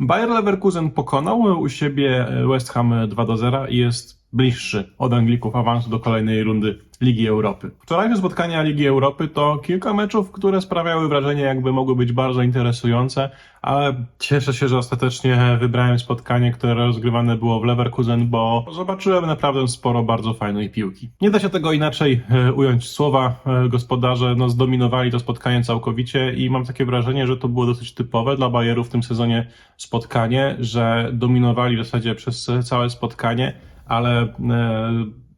Bayer Leverkusen pokonał u siebie West Ham 2 do 0 i jest bliższy od Anglików awansu do kolejnej rundy Ligi Europy. Wczorajsze spotkania Ligi Europy to kilka meczów, które sprawiały wrażenie, jakby mogły być bardzo interesujące, ale cieszę się, że ostatecznie wybrałem spotkanie, które rozgrywane było w Leverkusen, bo zobaczyłem naprawdę sporo bardzo fajnej piłki. Nie da się tego inaczej e, ująć słowa. E, Gospodarze no, zdominowali to spotkanie całkowicie i mam takie wrażenie, że to było dosyć typowe dla Bayerów w tym sezonie spotkanie, że dominowali w zasadzie przez całe spotkanie, ale e,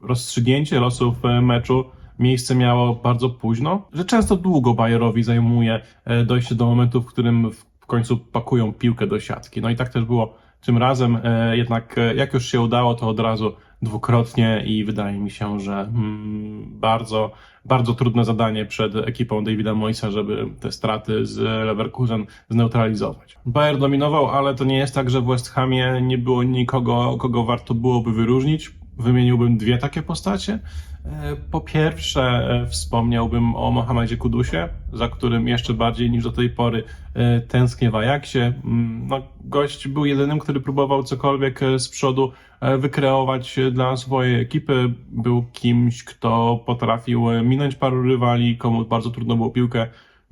rozstrzygnięcie losów e, meczu miejsce miało bardzo późno, że często długo Bayerowi zajmuje e, dojście do momentu, w którym w końcu pakują piłkę do siatki. No i tak też było tym razem, e, jednak e, jak już się udało, to od razu dwukrotnie i wydaje mi się, że mm, bardzo, bardzo trudne zadanie przed ekipą Davida Moisa, żeby te straty z Leverkusen zneutralizować. Bayer dominował, ale to nie jest tak, że w West Hamie nie było nikogo, kogo warto byłoby wyróżnić. Wymieniłbym dwie takie postacie. E, Po pierwsze, e, wspomniałbym o Mohamedzie Kudusie, za którym jeszcze bardziej niż do tej pory e, tęsknię w Ajaxie. Mm, No, gość był jedynym, który próbował cokolwiek z przodu wykreować dla swojej ekipy. Był kimś, kto potrafił minąć paru rywali, komu bardzo trudno było piłkę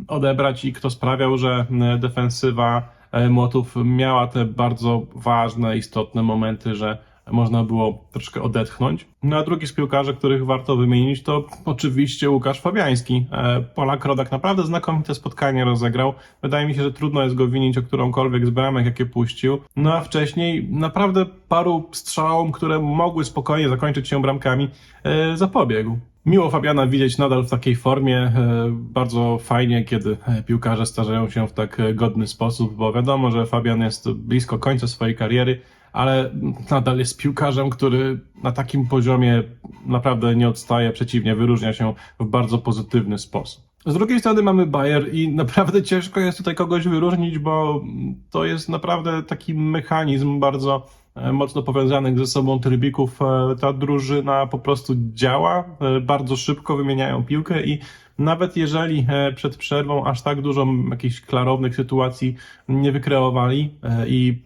odebrać i kto sprawiał, że defensywa Młotów miała te bardzo ważne, istotne momenty, że można było troszkę odetchnąć. No a drugi z piłkarzy, których warto wymienić, to oczywiście Łukasz Fabiański. E, Polak Rodak naprawdę znakomite spotkanie rozegrał. Wydaje mi się, że trudno jest go winić o którąkolwiek z bramek, jakie puścił. No a wcześniej naprawdę paru strzałom, które mogły spokojnie zakończyć się bramkami, e, zapobiegł. Miło Fabiana widzieć nadal w takiej formie. e, Bardzo fajnie, kiedy piłkarze starzeją się w tak godny sposób, bo wiadomo, że Fabian jest blisko końca swojej kariery, ale nadal jest piłkarzem, który na takim poziomie naprawdę nie odstaje, przeciwnie, wyróżnia się w bardzo pozytywny sposób. Z drugiej strony mamy Bayer i naprawdę ciężko jest tutaj kogoś wyróżnić, bo to jest naprawdę taki mechanizm bardzo e, mocno powiązanych ze sobą trybików. E, Ta drużyna po prostu działa, e, bardzo szybko wymieniają piłkę i nawet jeżeli przed przerwą aż tak dużo jakichś klarownych sytuacji nie wykreowali i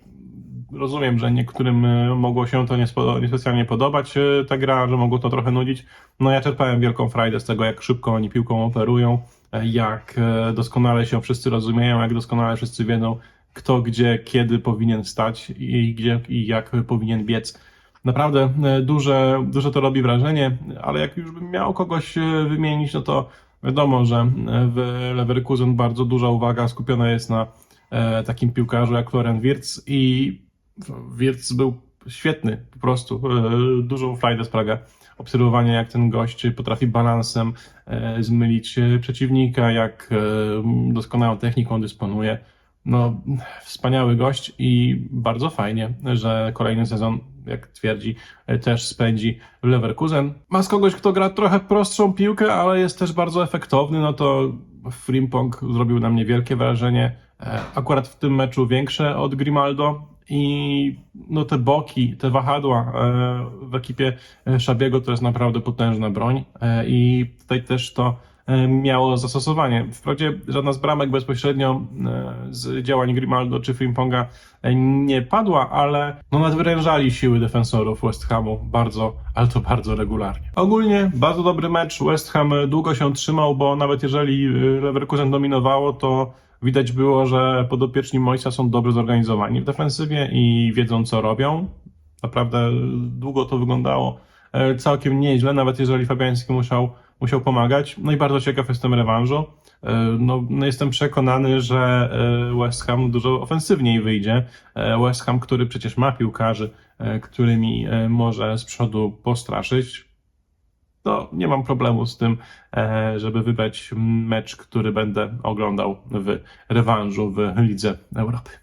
rozumiem, że niektórym e, mogło się to niespecjalnie podobać, e, ta gra, że mogło to trochę nudzić. No ja czerpałem wielką frajdę z tego, jak szybko oni piłką operują, e, jak doskonale się wszyscy rozumieją, jak doskonale wszyscy wiedzą, kto gdzie, kiedy powinien stać i gdzie i jak powinien biec. Naprawdę duże, duże to robi wrażenie, ale jak już bym miał kogoś wymienić, no to wiadomo, że w Leverkusen bardzo duża uwaga skupiona jest na takim piłkarzu jak Florian Wirtz i Wirtz był świetny po prostu. E, Dużą frajdę sprawia obserwowanie, jak ten gość potrafi balansem e, zmylić e, przeciwnika, jak doskonałą techniką dysponuje. No, wspaniały gość i bardzo fajnie, że kolejny sezon, jak twierdzi, też spędzi w Leverkusen. Ma z kogoś, kto gra trochę prostszą piłkę, ale jest też bardzo efektowny, no to Frimpong zrobił na mnie wielkie wrażenie. Akurat w tym meczu większe od Grimaldo i no te boki, te wahadła e, w ekipie Szabiego to jest naprawdę potężna broń e, i tutaj też to miało zastosowanie. Wprawdzie żadna z bramek bezpośrednio e, z działań Grimaldo czy Frimponga e, nie padła, ale no nadwyrężali siły defensorów West Hamu bardzo, ale to bardzo regularnie. Ogólnie bardzo dobry mecz. West Ham długo się trzymał, bo nawet jeżeli e, Leverkusen dominowało, to widać było, że podopieczni Moisa są dobrze zorganizowani w defensywie i wiedzą co robią. Naprawdę długo to wyglądało e, całkiem nieźle, nawet jeżeli Fabiański musiał, musiał pomagać. No i bardzo ciekaw jestem rewanżu. E, No, no jestem przekonany, że e, West Ham dużo ofensywniej wyjdzie. E, West Ham, który przecież ma piłkarzy, którymi może z przodu postraszyć. To nie mam problemu z tym, żeby wybrać mecz, który będę oglądał w rewanżu w Lidze Europy.